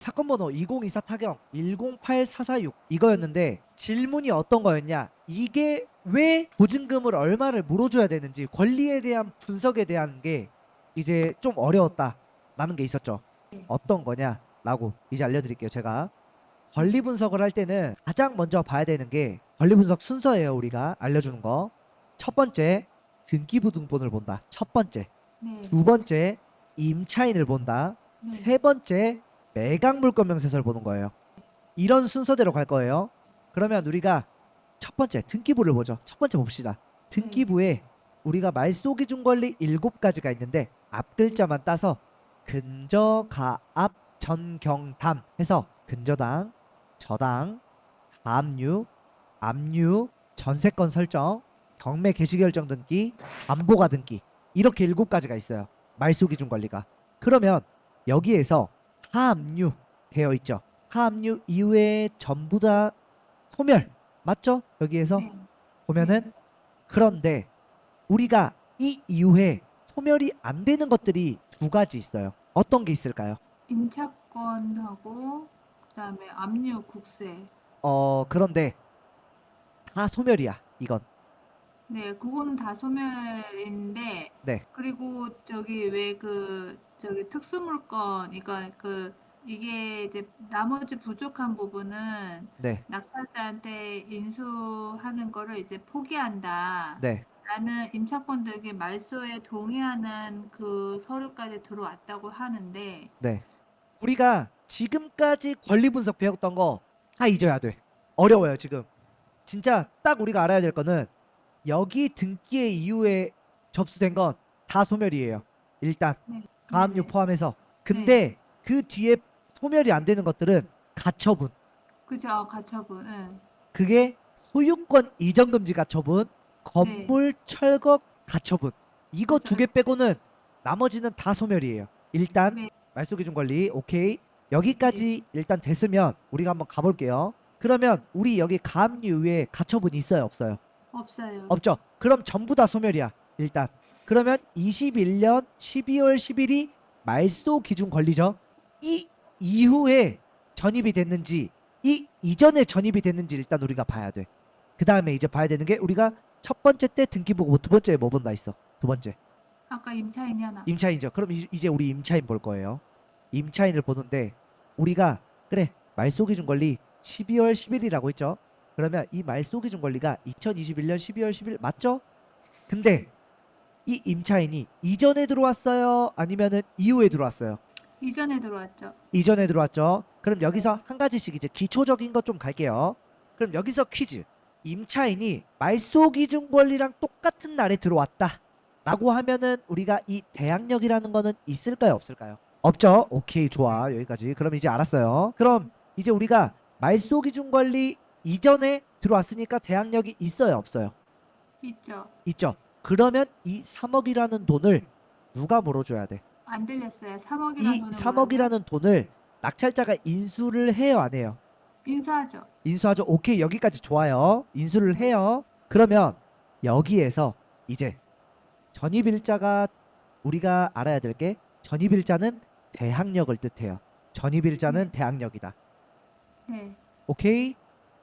사건 번호 2024 타경 108446 이거였는데 질문이 어떤 거였냐? 이게 왜 보증금을 얼마를 물어줘야 되는지 권리에 대한 분석에 대한 게 이제 좀 어려웠다라는 게 있었죠. 어떤 거냐라고 이제 알려드릴게요. 제가 권리 분석을 할 때는 가장 먼저 봐야 되는 게 권리 분석 순서예요. 우리가 알려주는 거. 첫 번째 등기부등본을 본다. 첫 번째. 네. 두 번째 임차인을 본다. 네. 세 번째 매각 물건 명세서를 보는 거예요. 이런 순서대로 갈 거예요. 그러면 우리가 첫 번째 등기부를 보죠. 첫 번째 봅시다. 등기부에 우리가 말소 기준 권리 일곱 가지가 있는데 앞 글자만 따서 근저 가압 전경담 해서 근저당, 저당, 가압류, 압류, 전세권 설정, 경매 개시 결정 등기, 안보가 등기 이렇게 일곱 가지가 있어요. 말소 기준 권리가. 그러면 여기에서 하압류 되어 있죠. 하압류 이외에 전부 다 소멸 맞죠? 여기에서 네. 보면은 그런데 우리가 이 이후에 소멸이 안 되는 것들이 두 가지 있어요. 어떤 게 있을까요? 임차권하고 그다음에 압류 국세. 어 그런데 다 소멸이야 이건. 네, 그거는 다 소멸인데. 네. 그리고 저기 왜 그 저기 특수물건 그러니까 그 이게 이제 나머지 부족한 부분은 네, 낙찰자한테 인수하는 거를 이제 포기한다. 네, 라는 임차권 등기 말소에 동의하는 그 서류까지 들어왔다고 하는데 네. 우리가 지금까지 권리 분석 배웠던 거 다 잊어야 돼. 어려워요 지금. 진짜 딱 우리가 알아야 될 거는 여기 등기의 이후에 접수된 건 다 소멸이에요. 일단 네. 가압류 네. 포함해서. 근데 그 뒤에 소멸이 안 되는 것들은 가처분. 그죠 가처분. 예. 그게 소유권 이전 금지 가처분, 건물 철거 가처분. 이거 두 개 빼고는 나머지는 다 소멸이에요. 일단 네. 말소 기준 권리 오케이. 여기까지 일단 됐으면 우리가 한번 가볼게요. 그러면 우리 여기 가압류 위에 가처분이 있어요, 없어요? 없어요. 없죠. 그럼 전부 다 소멸이야. 일단. 그러면 21년 12월 10일이 말소 기준 권리죠. 이 이후에 전입이 됐는지 이 이전에 전입이 됐는지 일단 우리가 봐야 돼. 그 다음에 이제 봐야 되는 게 우리가 첫 번째 때 등기 보고 두 번째에 뭐 본다 있어. 두 번째 아까 임차인이 하나. 임차인이죠. 그럼 이- 이제 우리 임차인 볼 거예요. 임차인을 보는데 우리가 그래 말소 기준 권리 12월 10일이라고 했죠. 그러면 이 말소 기준 권리가 2021년 12월 10일 맞죠? 근데 이 임차인이 이전에 들어왔어요? 아니면은 이후에 들어왔어요? 이전에 들어왔죠. 이전에 들어왔죠. 그럼 여기서 한 가지씩 이제 기초적인 것 좀 갈게요. 그럼 여기서 퀴즈. 임차인이 말소 기준 권리랑 똑같은 날에 들어왔다. 라고 하면은 우리가 이 대항력이라는 거는 있을까요, 없을까요? 없죠. 오케이, 좋아. 여기까지. 그럼 이제 알았어요. 그럼 이제 우리가 말소 기준 권리 이전에 들어왔으니까 대항력이 있어요, 없어요? 있죠. 있죠. 그러면 이 3억이라는 돈을 누가 물어줘야 돼? 안 들렸어요. 3억이라는 이 3억이라는 돈을 낙찰자가 인수를 해요, 안 해요? 인수하죠. 인수하죠. 오케이 여기까지 좋아요. 인수를 해요. 그러면 여기에서 이제 전입일자가 우리가 알아야 될 게 전입일자는 대항력을 뜻해요. 전입일자는 대항력이다. 네. 오케이.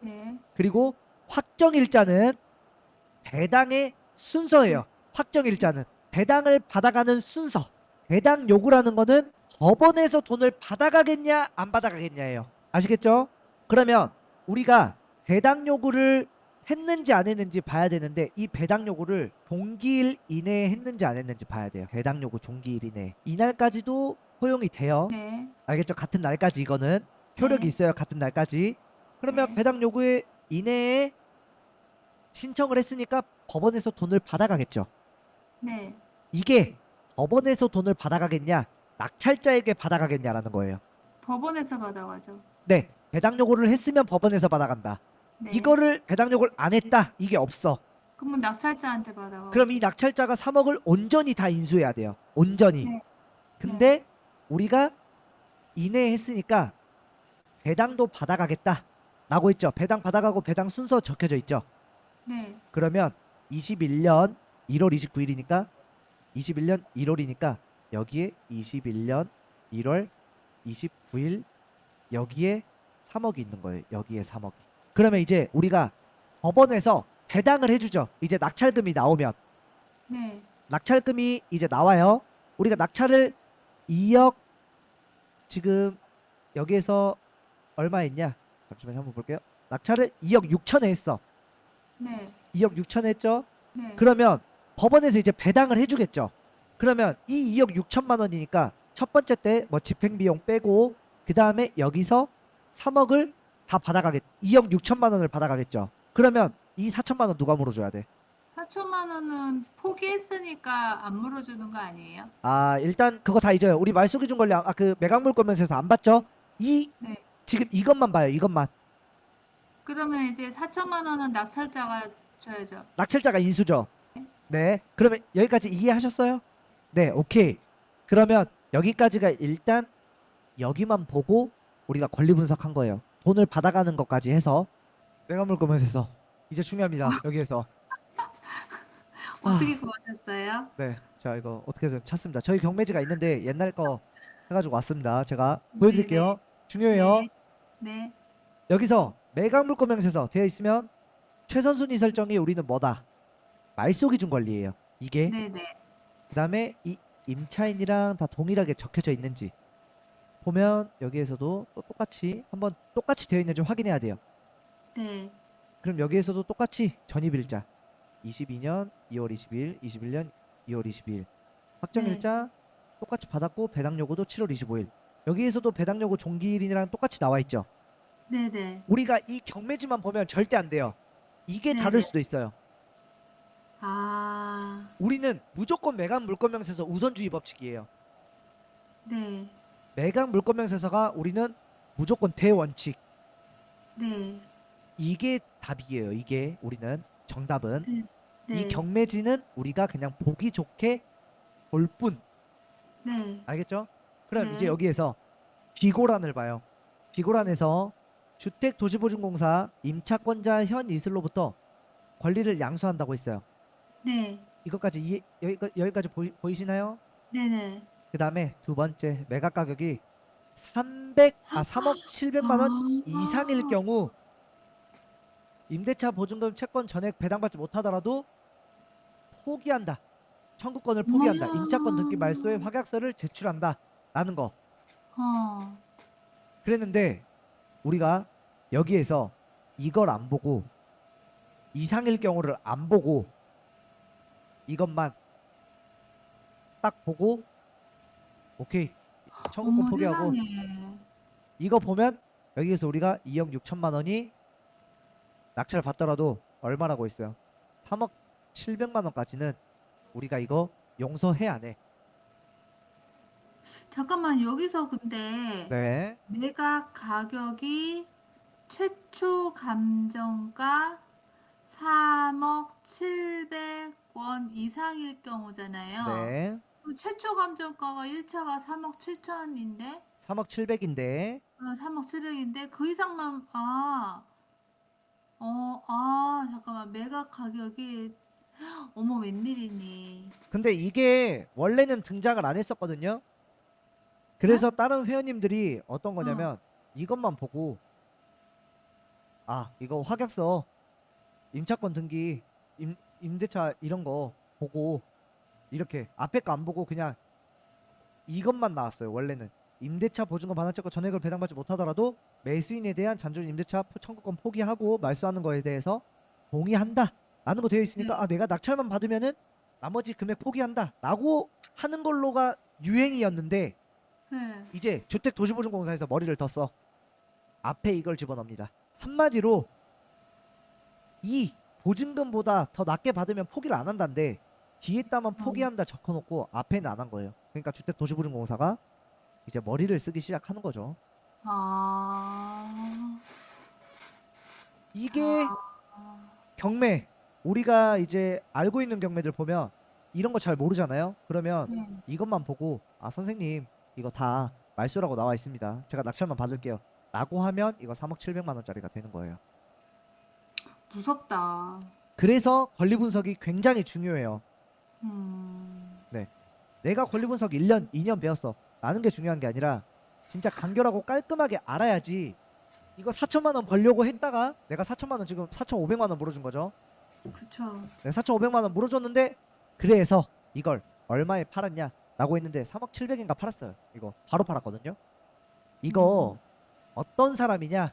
네. 그리고 확정일자는 배당의 순서예요. 확정 일자는 배당을 받아가는 순서. 배당 요구라는 거는 법원에서 돈을 받아가겠냐 안 받아가겠냐예요. 아시겠죠? 그러면 우리가 배당 요구를 했는지 안 했는지 봐야 되는데 이 배당 요구를 종기일 이내에 했는지 안 했는지 봐야 돼요. 배당 요구 종기일 이내. 이날까지도 허용이 돼요. 네. 알겠죠? 같은 날까지 이거는 효력이 네. 있어요. 같은 날까지. 그러면 네. 배당 요구에 이내에 신청을 했으니까 법원에서 돈을 받아가겠죠. 네. 이게 법원에서 돈을 받아가겠냐, 낙찰자에게 받아가겠냐라는 거예요. 법원에서 받아가죠. 네, 배당 요구를 했으면 법원에서 받아간다. 네. 이거를 배당 요구를 안 했다. 이게 없어. 그러면 낙찰자한테 받아가. 그럼 이 낙찰자가 3억을 온전히 다 인수해야 돼요. 온전히. 네. 근데 우리가 이내에 했으니까 배당도 받아가겠다. 라고 했죠. 배당 받아가고 배당 순서 적혀져 있죠. 네. 그러면 21년 1월 29일이니까 21년 1월이니까 여기에 21년 1월 29일 여기에 3억이 있는 거예요. 여기에 3억이. 그러면 이제 우리가 법원에서 배당을 해주죠. 이제 낙찰금이 나오면 네. 낙찰금이 이제 나와요. 우리가 낙찰을 2억 지금 여기에서 얼마 했냐? 잠시만요. 한번 볼게요. 낙찰을 2억 6천에 했어. 네. 2억 6천에 했죠. 네. 그러면 법원에서 이제 배당을 해주겠죠. 그러면 이 2억 6천만 원이니까 첫 번째 때 뭐 집행비용 빼고 그 다음에 여기서 3억을 다 받아가겠. 2억 6천만 원을 받아가겠죠. 그러면 이 4천만 원 누가 물어줘야 돼? 4천만 원은 포기했으니까 안 물어주는 거 아니에요? 아 일단 그거 다 잊어요. 우리 말소기준 권리 아그 매각물 거면서에서 안 봤죠? 이 네. 지금 이것만 봐요. 이것만 그러면 이제 4천만 원은 낙찰자가 줘야죠. 낙찰자가 인수죠. 네. 그러면 여기까지 이해하셨어요? 네. 오케이. 그러면 여기까지가 일단 여기만 보고 우리가 권리 분석한 거예요. 돈을 받아가는 것까지 해서 매각물 거면서에서 이제 중요합니다. 여기에서 어떻게 구하셨어요? 네. 자 이거 어떻게든 찾습니다. 저희 경매지가 있는데 옛날 거 해가지고 왔습니다. 제가 보여드릴게요. 중요해요. 네. 네. 여기서 매각물 거명세서 되어 있으면 최선 순위 설정이 우리는 뭐다? 말소 기준 권리예요. 이게 네, 네. 그다음에 이 임차인이랑 다 동일하게 적혀져 있는지 보면 여기에서도 또 똑같이 한번 똑같이 되어 있는지 확인해야 돼요. 네. 그럼 여기에서도 똑같이 전입일자 22년 2월 20일, 21년 2월 22일 확정일자 똑같이 받았고 배당 요구도 7월 25일 여기에서도 배당 요구 종기일이랑 똑같이 나와 있죠. 네, 네. 우리가 이 경매지만 보면 절대 안 돼요. 이게 네네. 다를 수도 있어요. 아. 우리는 무조건 매각 물권명세서 우선주의 법칙이에요. 네. 매각 물권명세서가 우리는 무조건 대원칙. 네. 이게 답이에요. 이게 우리는 정답은 네. 네. 이 경매지는 우리가 그냥 보기 좋게 볼 뿐. 네. 알겠죠? 그럼 네. 이제 여기에서 비고란을 봐요. 비고란에서 주택도시보증공사 임차권자 현 이슬로부터 권리를 양수한다고 했어요. 네. 이것까지 이해, 여기, 여기 까지 보이, 보이 시나요? 네, 네. 그 다음에 두 번째 매각 가격이 300, 아 3억 700만 원 아. 이상일 경우 임대차 보증금 채권 전액 배당받지 못하더라도 포기한다. 청구권을 포기한다. 아. 임차권 등기 말소에 확약서를 제출한다. 라는 거. 어. 그랬는데 우리가 여기에서 이걸 안 보고 이상일 경우를 안 보고 이것만 딱 보고 오케이 청구권 어머, 포기하고 세상에. 이거 보면 여기에서 우리가 2억 6천만 원이 낙찰을 받더라도 얼마라고 있어요? 3억 700만 원까지는 우리가 이거 용서해 안 해. 잠깐만 여기서 근데 네. 매각 가격이 최초 감정가 3억 700원 이상일 경우잖아요. 네. 그럼 최초 감정가가 1차가 3억 7천인데 3억 700인데 3억 700인데 그 이상만 아. 어, 아, 잠깐만. 매각 가격이 어머 웬일이니. 근데 이게 원래는 등장을 안 했었거든요. 그래서 다른 회원님들이 어떤 거냐면 이것만 보고 아 이거 확약서 임차권 등기 임, 임대차 이런 거 보고 이렇게 앞에 거 안 보고 그냥 이것만 나왔어요 원래는 임대차 보증금 반환채권 전액을 배당받지 못하더라도 매수인에 대한 잔존 임대차 포- 청구권 포기하고 말소하는 거에 대해서 동의한다 라는 거 되어 있으니까 아 내가 낙찰만 받으면은 나머지 금액 포기한다 라고 하는 걸로가 유행이었는데 네. 이제 주택도시보증공사에서 머리를 뒀어. 앞에 이걸 집어넣습니다. 한마디로 이 보증금보다 더 낮게 받으면 포기를 안 한다는데 뒤에다만 포기한다 적어놓고 앞에는 안 한 거예요. 그러니까 주택도시보증공사가 이제 머리를 쓰기 시작하는 거죠. 아. 이게 아. 경매 우리가 이제 알고 있는 경매들 보면 이런 거 잘 모르잖아요. 그러면 네. 이것만 보고 아 선생님 이거 다 말소라고 나와 있습니다. 제가 낙찰만 받을게요. 라고 하면 이거 3억 700만 원짜리가 되는 거예요. 무섭다. 그래서 권리 분석이 굉장히 중요해요. 음. 내가 권리 분석 1년, 2년 배웠어. 라는 게 중요한 게 아니라 진짜 간결하고 깔끔하게 알아야지 이거 4천만 원 벌려고 했다가 내가 4천만 원 지금 4,500만 원 물어준 거죠. 그쵸. 내가 4,500만 원 물어줬는데 그래서 이걸 얼마에 팔았냐라고 했는데 3억 7백인가 팔았어요. 이거 바로 팔았거든요. 이거 어떤 사람이냐?